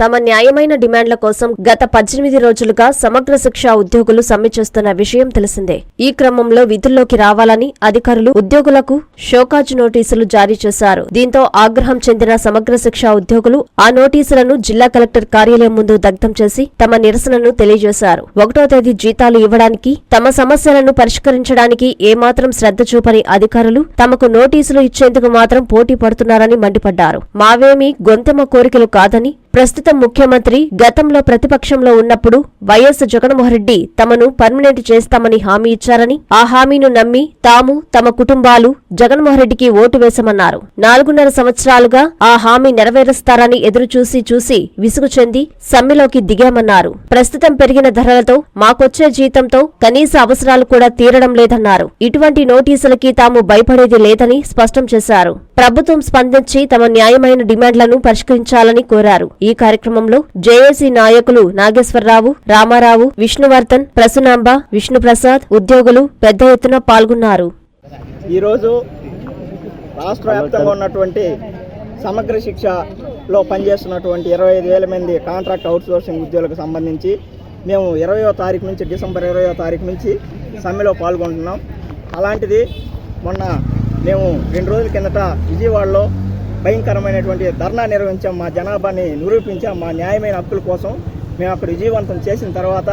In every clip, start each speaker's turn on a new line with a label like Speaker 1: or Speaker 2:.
Speaker 1: తమ న్యాయమైన డిమాండ్ల కోసం గత పద్దెనిమిది రోజులుగా సమగ్ర శిక్ష ఉద్యోగులు సమ్మె చేస్తున్న విషయం తెలిసిందే. ఈ క్రమంలో విధుల్లోకి రావాలని అధికారులు ఉద్యోగులకు షోకాజ్ నోటీసులు జారీ చేశారు. దీంతో ఆగ్రహం చెందిన సమగ్ర శిక్ష ఉద్యోగులు ఆ నోటీసులను జిల్లా కలెక్టర్ కార్యాలయం ముందు దగ్ధం చేసి తమ నిరసనను తెలియజేశారు. ఒకటో తేదీ జీతాలు ఇవ్వడానికి తమ సమస్యలను పరిష్కరించడానికి ఏమాత్రం శ్రద్ధ చూపని అధికారులు తమకు నోటీసులు ఇచ్చేందుకు మాత్రం పోటీ పడుతున్నారని మండిపడ్డారు. మావేమీ గొంతెమ్మ కోరికలు కాదని ప్రస్తుతం ముఖ్యమంత్రి గతంలో ప్రతిపక్షంలో ఉన్నప్పుడు వైఎస్ జగన్మోహన్రెడ్డి తమను పర్మనెంట్ చేస్తామని హామీ ఇచ్చారని ఆ హామీను నమ్మి తాము తమ కుటుంబాలు జగన్మోహన్రెడ్డికి ఓటు వేశామన్నారు. నాలుగున్నర సంవత్సరాలుగా ఆ హామీ నెరవేరుస్తారని ఎదురుచూసి చూసి విసుగు చెంది సమ్మెలోకి దిగామన్నారు. ప్రస్తుతం పెరిగిన ధరలతో మాకొచ్చే జీతంతో కనీస అవసరాలు కూడా తీరడం లేదన్నారు. ఇటువంటి నోటీసులకి తాము భయపడేది లేదని స్పష్టం చేశారు. ప్రభుత్వం స్పందించి తమ న్యాయమైన డిమాండ్లను పరిష్కరించాలని కోరారు. ఈ ఈ కార్యక్రమంలో జేఏసీ నాయకులు నాగేశ్వరరావు రామారావు విష్ణువర్ధన్ ప్రసునాంబ విష్ణుప్రసాద్ ఉద్యోగులు పెద్ద ఎత్తున పాల్గొన్నారు.
Speaker 2: ఈరోజు రాష్ట్ర వ్యాప్తంగా ఉన్నటువంటి సమగ్ర శిక్షలో పనిచేస్తున్నటువంటి ఇరవై ఐదు వేల మంది కాంట్రాక్ట్ అవుట్సోర్సింగ్ ఉద్యోగులకు సంబంధించి మేము ఇరవయో తారీఖు నుంచి డిసెంబర్ ఇరవయో తారీఖు నుంచి సమ్మెలో పాల్గొంటున్నాం. అలాంటిది మొన్న మేము రెండు రోజుల కిందట విజయవాడలో భయంకరమైనటువంటి ధర్నా నిర్వహించాం మా జనాభాని నిరూపించాం మా న్యాయమైన హక్కుల కోసం మేము అక్కడ విజయవంతం చేసిన తర్వాత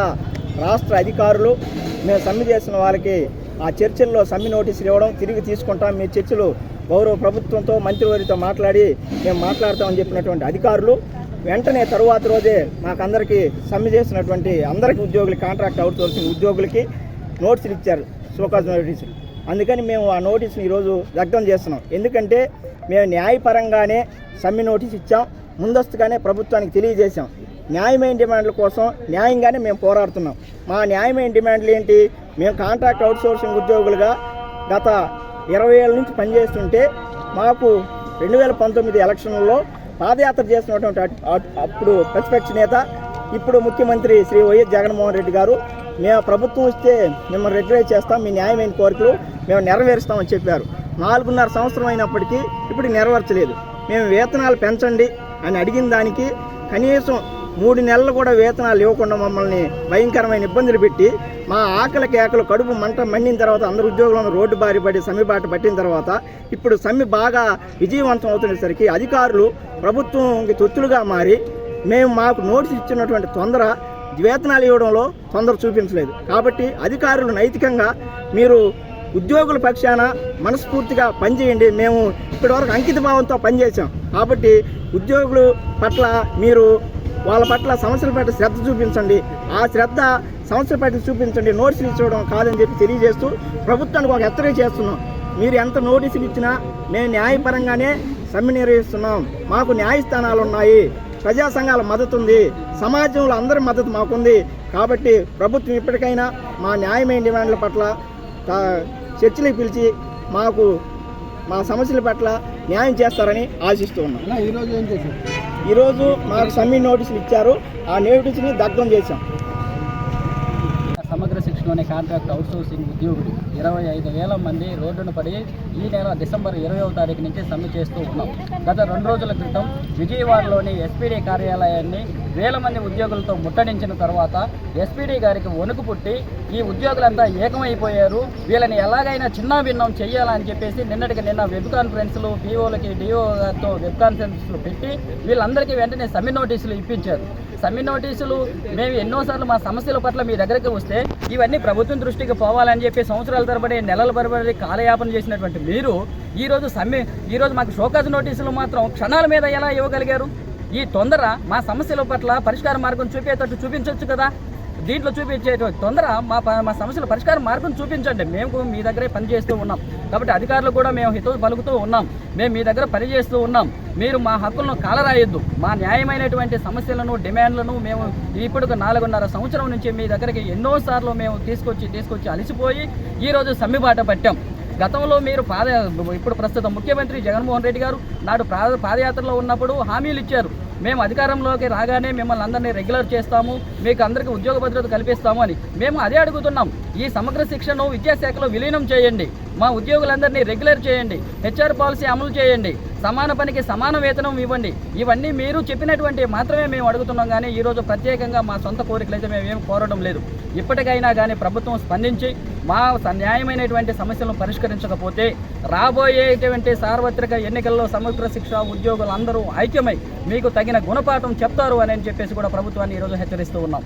Speaker 2: రాష్ట్ర అధికారులు మేము సమ్మె చేసిన వాళ్ళకి ఆ చర్చల్లో సమ్మె నోటీసులు ఇవ్వడం తిరిగి తీసుకుంటాం. మీ చర్చలు గౌరవ ప్రభుత్వంతో మంత్రివారితో మాట్లాడి మేము మాట్లాడతామని చెప్పినటువంటి అధికారులు వెంటనే తరువాత రోజే మాకందరికీ సమ్మె చేసినటువంటి అందరికి ఉద్యోగులు కాంట్రాక్ట్ అవుట్సోర్సింగ్ ఉద్యోగులకి నోటీసులు ఇచ్చారు షోకాజ్ నోటీసులు. అందుకని మేము ఆ నోటీసుని ఈరోజు వ్యక్తం చేస్తున్నాం. ఎందుకంటే మేము న్యాయపరంగానే సమ్మె నోటీస్ ఇచ్చాం. ముందస్తుగానే ప్రభుత్వానికి తెలియజేశాం. న్యాయమైన డిమాండ్ల కోసం న్యాయంగానే మేము పోరాడుతున్నాం. మా న్యాయమైన డిమాండ్లు ఏంటి? మేము కాంట్రాక్ట్ అవుట్సోర్సింగ్ ఉద్యోగులుగా గత ఇరవై ఏళ్ళ నుంచి పనిచేస్తుంటే మాకు రెండు వేల పంతొమ్మిది ఎలక్షన్లలో పాదయాత్ర చేసినటువంటి అప్పుడు ప్రతిపక్ష నేత ఇప్పుడు ముఖ్యమంత్రి శ్రీ వైఎస్ జగన్మోహన్ రెడ్డి గారు మేము ప్రభుత్వం ఇస్తే మిమ్మల్ని రెగ్యులేట్ చేస్తాం మీ న్యాయమైన కోరికలు మేము నెరవేరుస్తామని చెప్పారు. నాలుగున్నర సంవత్సరం అయినప్పటికీ ఇప్పుడు నెరవేర్చలేదు. మేము వేతనాలు పెంచండి అని అడిగిన దానికి కనీసం మూడు నెలలు కూడా వేతనాలు ఇవ్వకుండా మమ్మల్ని భయంకరమైన ఇబ్బందులు పెట్టి మా ఆకలి కేకలు కడుపు మంట మండిన తర్వాత అందరు ఉద్యోగులను రోడ్డు బారి పడి సమ్మె బాట పట్టిన తర్వాత ఇప్పుడు సమ్మె బాగా విజయవంతం అవుతునేసరికి అధికారులు ప్రభుత్వంకి తొత్తులుగా మారి మేము మాకు నోటీస్ ఇచ్చినటువంటి తొందర వేతనాలు ఇవ్వడంలో తొందర చూపించలేదు. కాబట్టి అధికారులు నైతికంగా మీరు ఉద్యోగుల పక్షాన మనస్ఫూర్తిగా పనిచేయండి. మేము ఇప్పటివరకు అంకిత భావంతో పనిచేసాం కాబట్టి ఉద్యోగుల పట్ల మీరు వాళ్ళ పట్ల సమస్యల పట్ల శ్రద్ధ చూపించండి. ఆ శ్రద్ధ సమస్యల పట్ల చూపించండి. నోటీసులు ఇచ్చడం కాదని చెప్పి తెలియజేస్తూ ప్రభుత్వానికి ఒక హెచ్చరిక చేస్తున్నాం. మీరు ఎంత నోటీసులు ఇచ్చినా మేము న్యాయపరంగానే సమ్మె నిర్వహిస్తున్నాం మాకు న్యాయస్థానాలు ఉన్నాయి. ప్రజా సంఘాల మద్దతు ఉంది. సమాజంలో అందరి మద్దతు మాకుంది. కాబట్టి ప్రభుత్వం ఇప్పటికైనా మా న్యాయమైన డిమాండ్ల పట్ల చర్చలకు పిలిచి మాకు మా సమస్యల పట్ల న్యాయం చేస్తారని ఆశిస్తూ ఉన్నాం.
Speaker 3: ఈరోజు ఏం చేశారు?
Speaker 2: ఈరోజు మాకు సమ్మె నోటీసులు ఇచ్చారు. ఆ నోటీసుని దగ్ధం చేశాం.
Speaker 4: సమగ్ర శిక్షణలోని కాంట్రాక్ట్ అవుట్సోర్సింగ్ ఉద్యోగులు. ఇరవై ఐదు వేల మంది రోడ్డున పడి ఈ నెల డిసెంబర్ ఇరవైవ తారీఖు నుంచి సమ్మె చేస్తూ ఉన్నాం. గత రెండు రోజుల క్రితం విజయవాడలోని ఎస్పీడీ కార్యాలయాన్ని వేల మంది ఉద్యోగులతో ముట్టడించిన తర్వాత ఎస్పీడీ గారికి వణుకు పుట్టి ఈ ఉద్యోగులంతా ఏకమైపోయారు. వీళ్ళని ఎలాగైనా చిన్న భిన్నం చేయాలని చెప్పేసి నిన్నటికి నిన్న వెబ్ కాన్ఫరెన్స్లు పీఓలకి డిఓ గారితో వెబ్ కాన్ఫరెన్స్లు పెట్టి వీళ్ళందరికీ వెంటనే సమ్మె నోటీసులు ఇప్పించారు. సమ్మె నోటీసులు మేము ఎన్నోసార్లు మా సమస్యల పట్ల మీ దగ్గరికి వస్తే ఇవన్నీ ప్రభుత్వం దృష్టికి పోవాలని చెప్పి సంవత్సరాల తరబడి నెలల తరబడి కాలయాపన చేసినటువంటి మీరు ఈరోజు సమ్మె ఈరోజు మాకు షోకాజ్ నోటీసులు మాత్రం క్షణాల మీద ఎలా ఇవ్వగలిగారు? ఈ తొందర మా సమస్యల పట్ల పరిష్కార మార్గం చూపేటట్టు చూపించవచ్చు కదా. దీంట్లో చూపించే తొందర మా మా సమస్యల పరిష్కార మార్గం చూపించండి. మేము మీ దగ్గరే పనిచేస్తూ ఉన్నాం. కాబట్టి అధికారులు కూడా మేము హితవు పలుకుతూ ఉన్నాం. మేము మీ దగ్గర పనిచేస్తూ ఉన్నాం. మీరు మా హక్కులను కాలరాయొద్దు. మా న్యాయమైనటువంటి సమస్యలను డిమాండ్లను మేము ఇప్పుడు నాలుగున్నర సంవత్సరం నుంచి మీ దగ్గరికి ఎన్నోసార్లు మేము తీసుకొచ్చి తీసుకొచ్చి అలసిపోయి ఈరోజు సమ్మిబాట పట్టాం. గతంలో మీరు పాద ఇప్పుడు ప్రస్తుతం ముఖ్యమంత్రి జగన్మోహన్ రెడ్డి గారు నాడు పాద పాదయాత్రలో ఉన్నప్పుడు హామీలు ఇచ్చారు. మేము అధికారంలోకి రాగానే మిమ్మల్ని అందరినీ రెగ్యులర్ చేస్తాము మీకు అందరికీ ఉద్యోగ భద్రత కల్పిస్తాము అని. మేము అదే అడుగుతున్నాం ఈ సమగ్ర శిక్షను విద్యాశాఖలో విలీనం చేయండి మా ఉద్యోగులందరినీ రెగ్యులర్ చేయండి హెచ్ఆర్ పాలసీ అమలు చేయండి. సమాన పనికి సమాన వేతనం ఇవ్వండి. ఇవన్నీ మీరు చెప్పినటువంటి మాత్రమే మేము అడుగుతున్నాం కానీ ఈరోజు ప్రత్యేకంగా మా సొంత కోరికలు అయితే మేము ఏం కోరడం లేదు. ఇప్పటికైనా కానీ ప్రభుత్వం స్పందించి మా న్యాయమైనటువంటి సమస్యలను పరిష్కరించకపోతే రాబోయేటువంటి సార్వత్రిక ఎన్నికల్లో సమగ్ర శిక్ష ఉద్యోగులు అందరూ ఐక్యమై మీకు తగిన గుణపాఠం చెప్తారు అని చెప్పేసి కూడా ప్రభుత్వాన్ని ఈరోజు హెచ్చరిస్తూ ఉన్నాం.